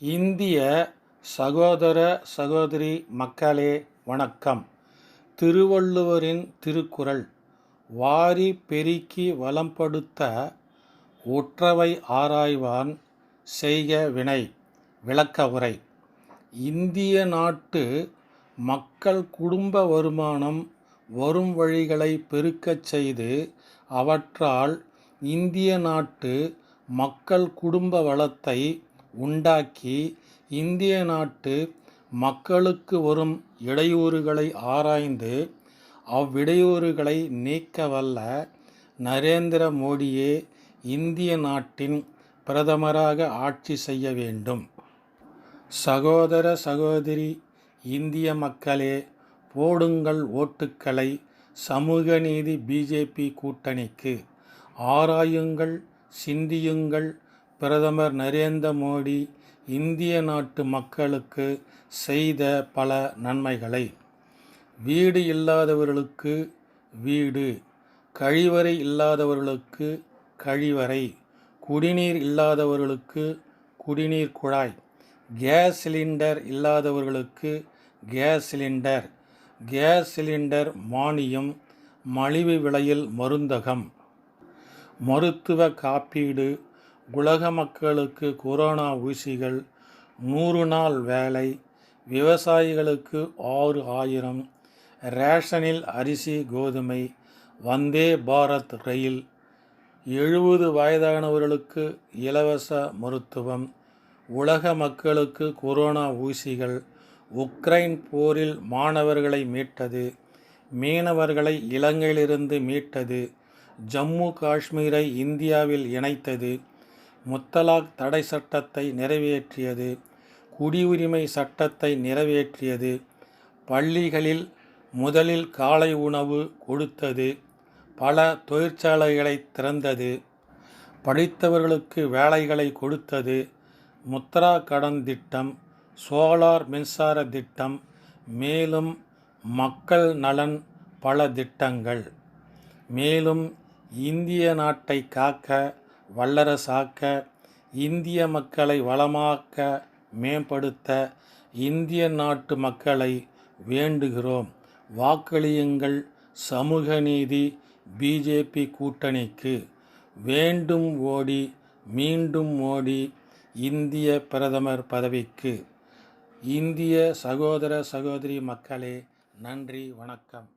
இந்திய சகோதர சகோதரி மக்களே வணக்கம். திருவள்ளுவரின் திருக்குறள் வாரி பெருக்கி வளம்படுத்த ஒற்றவை ஆராய்வான் செய்க வினை விளக்க உரை. இந்திய நாட்டு மக்கள் குடும்ப வருமானம் வரும் வழிகளை பெருக்கச் செய்து அவற்றால் இந்திய நாட்டு மக்கள் குடும்ப வளத்தை உண்டாக்கி இந்திய நாட்டு மக்களுக்கு வரும் இடையூறுகளை ஆராய்ந்து அவ்விடையூறுகளை நீக்க வல்ல நரேந்திர மோடியே இந்திய நாட்டின் பிரதமராக ஆட்சி செய்ய வேண்டும். சகோதர சகோதரி இந்திய மக்களே போடுங்கள் ஓட்டுக்களை சமூக நீதி பிஜேபி கூட்டணிக்கு. ஆராயுங்கள் சிந்தியுங்கள் பிரதமர் நரேந்திர மோடி இந்திய நாட்டு மக்களுக்கு செய்த பல நன்மைகளை. வீடு இல்லாதவர்களுக்கு வீடு கழிவறை இல்லாதவர்களுக்கு கழிவறை குடிநீர் இல்லாதவர்களுக்கு குடிநீர் குழாய் கேஸ் சிலிண்டர் இல்லாதவர்களுக்கு கேஸ் சிலிண்டர் கேஸ் சிலிண்டர் மானியம் மலிவு விலையில் மருந்தகம் மருத்துவ காப்பீடு உலக மக்களுக்கு கொரோனா ஊசிகள் நூறு நாள் வேலை விவசாயிகளுக்கு ஆறு ஆயிரம் ரேஷனில் அரிசி கோதுமை வந்தே பாரத் ரயில் எழுபது வயதானவர்களுக்கு இலவச மருத்துவம் உலக மக்களுக்கு கொரோனா ஊசிகள் உக்ரைன் போரில் மாணவர்களை மீட்டது மீனவர்களை இலங்கையிலிருந்து மீட்டது ஜம்மு காஷ்மீரை இந்தியாவில் இணைத்தது முத்தலாக் தடை சட்டத்தை நிறைவேற்றியது குடியுரிமை சட்டத்தை நிறைவேற்றியது பள்ளிகளில் முதலில் காலை உணவு கொடுத்தது பல தொழிற்சாலைகளை திறந்தது படித்தவர்களுக்கு வேலைகளை கொடுத்தது முத்ரா கடன் திட்டம் சோலார் மின்சார திட்டம் மேலும் மக்கள் நலன் பல திட்டங்கள். மேலும் இந்திய நாட்டை காக்க வல்லரசாக்க இந்திய மக்களை வளமாக்க மேம்படுத்த இந்திய நாட்டு மக்களை வேண்டுகிறோம். வாக்களியுங்கள் சமூக நீதி பிஜேபி கூட்டணிக்கு. வேண்டும் ஓடி மீண்டும் மோடி இந்திய பிரதமர் பதவிக்கு. இந்திய சகோதர சகோதரி மக்களே நன்றி வணக்கம்.